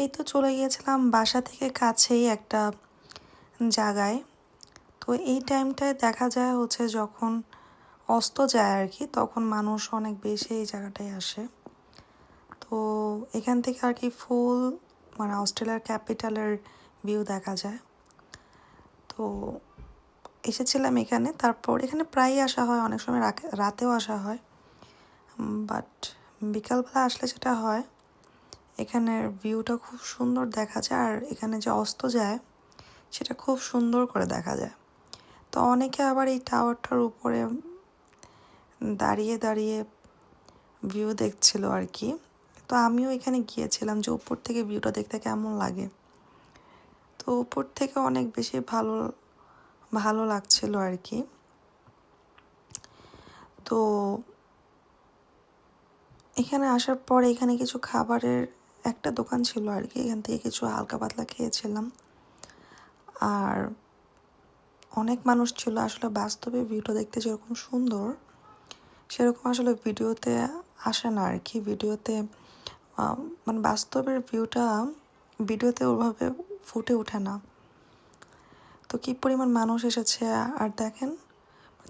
এই তো চলে গিয়েছিলাম বাসা থেকে কাছেই একটা জায়গায়। তো এই টাইমটায় দেখা যায় হচ্ছে যখন অস্ত যায় আর কি, তখন মানুষ অনেক বেশি এই জায়গাটায় আসে। তো এখান থেকে আর কি ফুল মানে অস্ট্রেলিয়ার ক্যাপিটালের ভিউ দেখা যায়। তো এসেছিলাম এখানে, তারপর এখানে প্রায়ই আসা হয়, অনেক সময় রাতেও আসা হয়। বাট বিকালবেলা আসলে যেটা হয় এখানের ভিউটা খুব সুন্দর দেখা যায় আর এখানে যে অস্ত যায়, সেটা খুব সুন্দর করে দেখা যায়। তো অনেকে আবার এই টাওয়ারটার উপরে দাঁড়িয়ে দাঁড়িয়ে ভিউ দেখছিল আর কি। তো আমিও এখানে গিয়েছিলাম যে উপর থেকে ভিউটা দেখতে কেমন লাগে। তো উপর থেকে অনেক বেশি ভালো ভালো লাগছিল আর কি। তো এখানে আসার পর এখানে কিছু খাবারের একটা দোকান ছিল আর কি, এখান থেকে কিছু হালকা পাতলা খেয়েছিলাম। আর অনেক মানুষ ছিল, আসলে বাস্তবে ভিডিও দেখতে যেরকম সুন্দর, সেরকম আসলে ভিডিওতে আসে না আর কি। ভিডিওতে মানে বাস্তবের ভিউটা ভিডিওতে ওভাবে ফুটে ওঠে না। তো কী পরিমাণ মানুষ এসেছে আর দেখেন,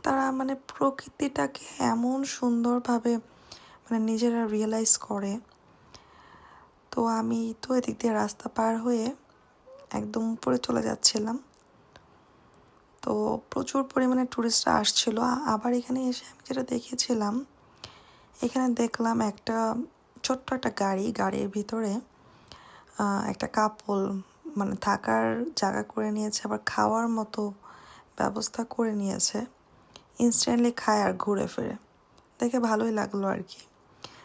তারা মানে প্রকৃতিটাকে এমন সুন্দরভাবে মানে নিজেরা রিয়েলাইজ করে। তো আমি তো এদিক দিয়ে রাস্তা পার হয়ে একদম উপরে চলে যাচ্ছিলাম। তো প্রচুর পরিমাণে টুরিস্টরা আসছিল। আবার এখানে এসে আমি যেটা দেখেছিলাম এখানে দেখলাম একটা ছোট্ট একটা গাড়ি, গাড়ির ভিতরে একটা কাপল মানে থাকার জায়গা করে নিয়েছে, আবার খাওয়ার মতো ব্যবস্থা করে নিয়েছে। ইনস্ট্যান্টলি খায় আর ঘুরে ফিরে। দেখে ভালোই লাগল আর কি।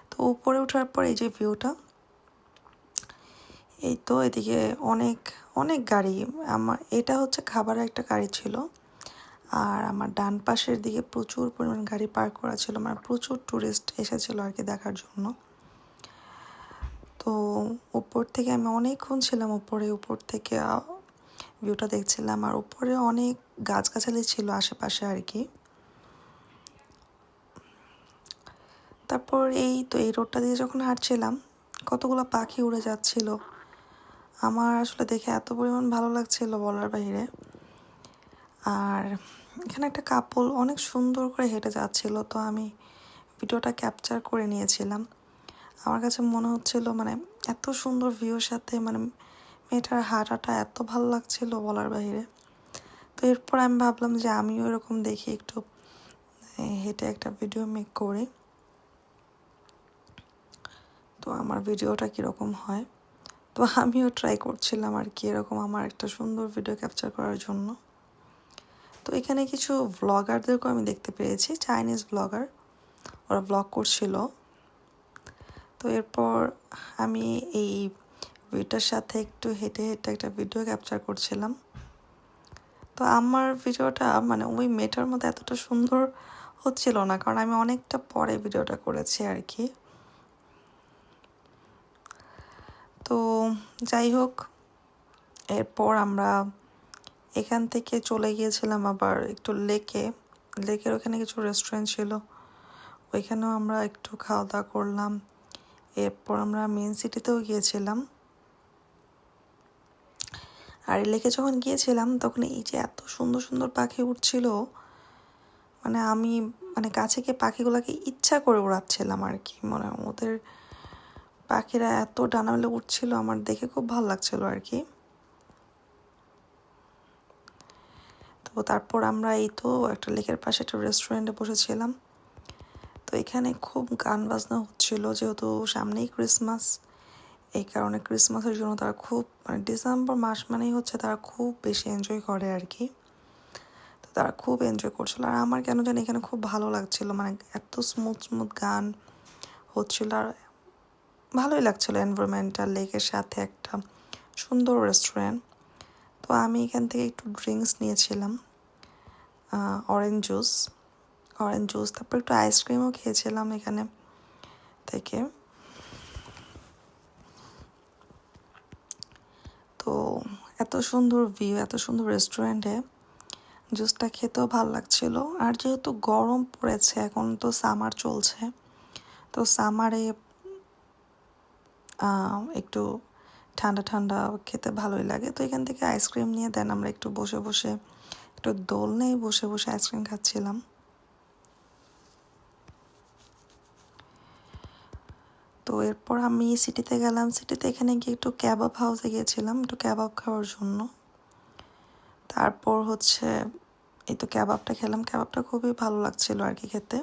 তো উপরে ওঠার পর এই যে ভিউটা এই তো এদিকে অনেক অনেক গাড়ি, আমার, এটা হচ্ছে খাবারের একটা গাড়ি ছিল। আর আমার ডান পাশের দিকে প্রচুর পরিমাণ গাড়ি পার্ক করা ছিল মানে প্রচুর টুরিস্ট এসেছিল আর কি দেখার জন্য। তো উপর থেকে আমি অনেকক্ষণ ছিলাম উপরে, উপর থেকে ভিউটা দেখছিলাম। আর উপরে অনেক গাছগাছালি ছিল আশেপাশে আর কি। তারপর এই তো এই রোডটা দিয়ে যখন হাঁটছিলাম, কতগুলো পাখি উড়ে যাচ্ছিল। আমার আসলে দেখে এত পরিমাণ ভালো লাগছিল বলার বাইরে। আর এখানে একটা কাপল অনেক সুন্দর করে হেঁটে যাচ্ছিল, তো আমি ভিডিওটা ক্যাপচার করে নিয়েছিলাম। আমার কাছে মনে হচ্ছিল মানে এত সুন্দর ভিউর সাথে মানে মেয়েটার হাঁটাটা এত ভালো লাগছিল বলার বাইরে। তো এরপর আমি ভাবলাম যে আমিও এরকম দেখি একটু হেঁটে একটা ভিডিও মেক করি। তো আমার ভিডিওটা কীরকম হয়? তো আমিও ট্রাই করছিলাম আর কি এরকম আমার একটা সুন্দর ভিডিও ক্যাপচার করার জন্য। তো এখানে কিছু ব্লগারদেরকেও আমি দেখতে পেয়েছি চাইনিজ ব্লগার ওরা ব্লগ করছিল। তো এরপর আমি এই ভিডিওটার সাথে একটু হেঁটে হেঁটে একটা ভিডিও ক্যাপচার করছিলাম। তো আমার ভিডিওটা মানে ওই মেয়েটার মধ্যে এতটা সুন্দর হচ্ছিল না, কারণ আমি অনেকটা পরে ভিডিওটা করেছি আর কি তো যাই হোক, এরপর আমরা এখান থেকে চলে গিয়েছিলাম আবার একটু লেকে। লেকের ওখানে কিছু রেস্টুরেন্ট ছিল, ওইখানেও আমরা একটু খাওয়া দাওয়া করলাম। এরপর আমরা মেন সিটিতেও গিয়েছিলাম। আর এই লেকে যখন গিয়েছিলাম, তখন এই যে এত সুন্দর সুন্দর পাখি উঠছিল মানে আমি মানে কাছে গিয়ে পাখিগুলোকে ইচ্ছা করে উড়াচ্ছিলাম আর কি। মানে ওদের পাখিরা এত ডানা মেলে উঠছিল, আমার দেখে খুব ভালো লাগছিল আর কি। তো তারপর আমরা এই তো একটা লেকের পাশে একটা রেস্টুরেন্টে বসেছিলাম। তো এখানে খুব গান বাজনা হচ্ছিল, যেহেতু সামনেই ক্রিসমাস এই কারণে ক্রিসমাসের জন্য তারা খুব মানে ডিসেম্বর মাস মানেই হচ্ছে তারা খুব বেশি এনজয় করে আর কি। তো তারা খুব এনজয় করছিল, আর আমার কেন জানি এখানে খুব ভালো লাগছিল মানে এত স্মুথ স্মুথ গান হচ্ছিল, আর ভালোই লাগছিল এনভায়রনমেন্টাল লেকের সাথে একটা সুন্দর রেস্টুরেন্ট তো আমি এখান থেকে একটু ড্রিঙ্কস নিয়েছিলাম অরেঞ্জ জুস অরেঞ্জ জুস তারপর একটু আইসক্রিমও খেয়েছিলাম এখানে থেকে। তো এত সুন্দর ভিউ এত সুন্দর রেস্টুরেন্টে জুসটা খেতেও ভালো লাগছিল। আর যেহেতু গরম পড়েছে, এখন তো সামার চলছে, তো সামারে একটু ঠান্ডা ঠান্ডা খেতে ভালোই লাগে। তো এখান থেকে আইসক্রিম নিয়ে দেন, আমরা একটু বসে বসে, একটু দোল নেই বসে বসে আইসক্রিম খাচ্ছিলাম। তো এরপর আমি সিটিতে গেলাম। সিটিতে এখানে গিয়ে একটু ক্যাবাব হাউসে গিয়েছিলাম, একটু ক্যাবাব খাওয়ার জন্য। তারপর হচ্ছে, এই তো ক্যাবাবটা খেলাম। ক্যাবাবটা খুবই ভালো লাগছিল আর কি খেতে।